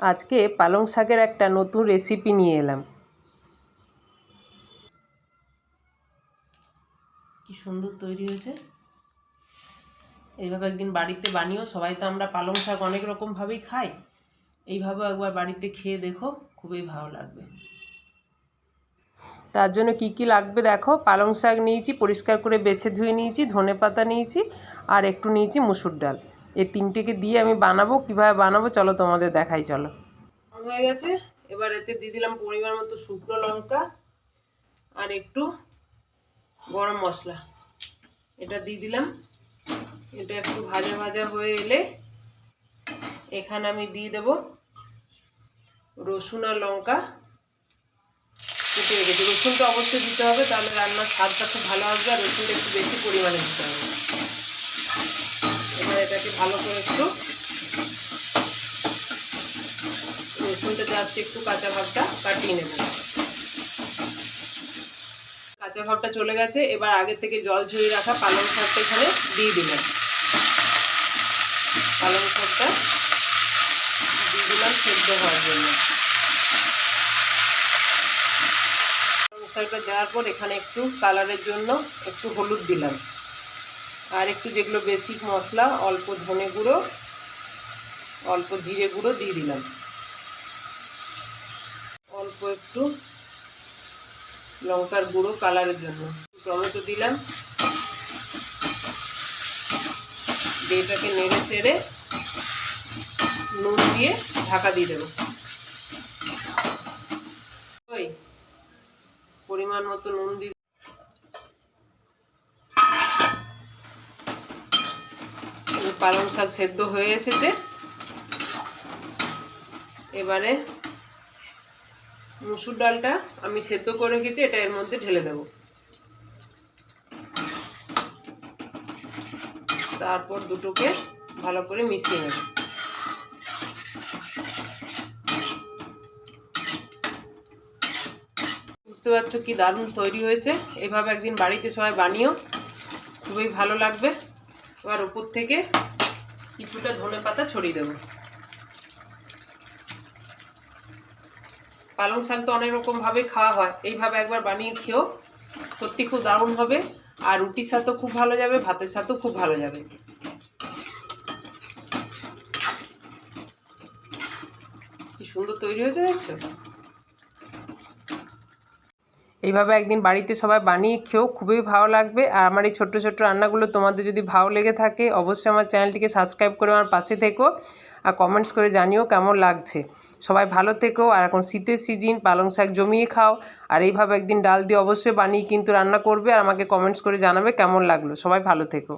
আজকে পালং শাকের একটা নতুন রেসিপি নিয়ে এলাম। কি সুন্দর তৈরি হয়েছে। এইভাবে একদিন বাড়িতে বানিয়েও সবাই তো আমরা পালং শাক অনেক রকমভাবেই খাই। এইভাবে একবার বাড়িতে খেয়ে দেখো খুবই ভালো লাগবে। তার জন্য কি কি লাগবে দেখো পালং শাক নিয়েছি পরিষ্কার করে বেছে ধুয়ে নিয়েছি ধনে পাতা নিয়েছি আর একটু নিয়েছি মুসুর ডাল। এই তিনটেকে দিয়ে আমি বানাবো, কীভাবে বানাবো, চলো তোমাদের দেখাই, চলো। হয়ে গেছে। এবার এতে দিয়ে দিলাম পরিমাণ মতো শুকনো লঙ্কা আর একটু গরম মশলা। এটা দিয়ে দিলাম। এটা একটু ভাজা ভাজা হয়ে এলে এখানে আমি দিয়ে দেব রসুন আর লঙ্কা। কুটে রেখেছি রসুনটা অবশ্যই দিতে হবে, তাহলে রান্নার স্বাদটা খুব ভালো আসবে আর রসুনটা একটু বেশি পরিমাণে দিতে হবে। এবার এটাকে ভালো করে একটু রসুনটা জাস্ট একটু কাঁচা ভাবটা কাটিয়ে নেব। কাঁচা ভাবটা চলে গেছে, এবার আগে থেকে জল ঝরিয়ে রাখা পালং শাকটা এখানে দিয়ে দিলাম। পালং শাকটা দিয়ে দিলাম, সেদ্ধ হওয়ার জন্য। পালং শাকটা দেওয়ার পর এখানে একটু কালারের জন্য একটু হলুদ দিলাম। আর একটু যেগুলো বেসিক মশলা, অল্প ধনে গুঁড়ো, অল্প জিরে গুঁড়ো দিয়ে দিলাম। অল্প একটু লঙ্কার গুঁড়ো কালারের জন্য। টমেটো দিলাম। এটাকে নেড়ে চেড়ে নুন দিয়ে ঢাকা দিয়ে দেবো। পরিমাণ মতো নুন দিয়ে পালং শাক সেদ্ধ হয়ে এসেছে। এবারে মুসুর ডালটা আমি সেদ্ধ করে রেখেছি, এটা এর মধ্যে ঢেলে দেব। তারপর দুটোকে ভালো করে মিশিয়ে নেব। বুঝতে পারছ কি দারুণ তৈরি হয়েছে? এভাবে একদিন বাড়িতে সবাই বানিয়েও খুবই ভালো লাগবে। এবার উপর থেকে কিছুটা ধনে পাতা ছড়িয়ে দেবো। পালং শাক তো অনেক রকমভাবে খাওয়া হয়, এইভাবে একবার বানিয়ে খেয়েও সত্যি খুব দারুণ হবে। আর রুটির সাথেও খুব ভালো যাবে, ভাতের সাথেও খুব ভালো যাবে। কি সুন্দর তৈরি হয়েছে দেখছ? এইভাবে একদিন বাড়িতে সবাই বানিয়ে খেয়েও খুবই ভালো লাগবে। আর আমার এই ছোট্ট ছোট্ট রান্নাগুলো তোমাদের যদি ভালো লেগে থাকে, অবশ্যই আমার চ্যানেলটিকে সাবস্ক্রাইব করে আমার পাশে থেকো আর কমেন্টস করে জানিও কেমন লাগছে। সবাই ভালো থেকো আর এখন শীতের সিজন পালং শাক জমিয়ে খাও। আর এইভাবে একদিন ডাল দিয়ে অবশ্যই বানিয়ে কিন্তু রান্না করবে আর আমাকে কমেন্টস করে জানাবে কেমন লাগল। সবাই ভালো থেকো।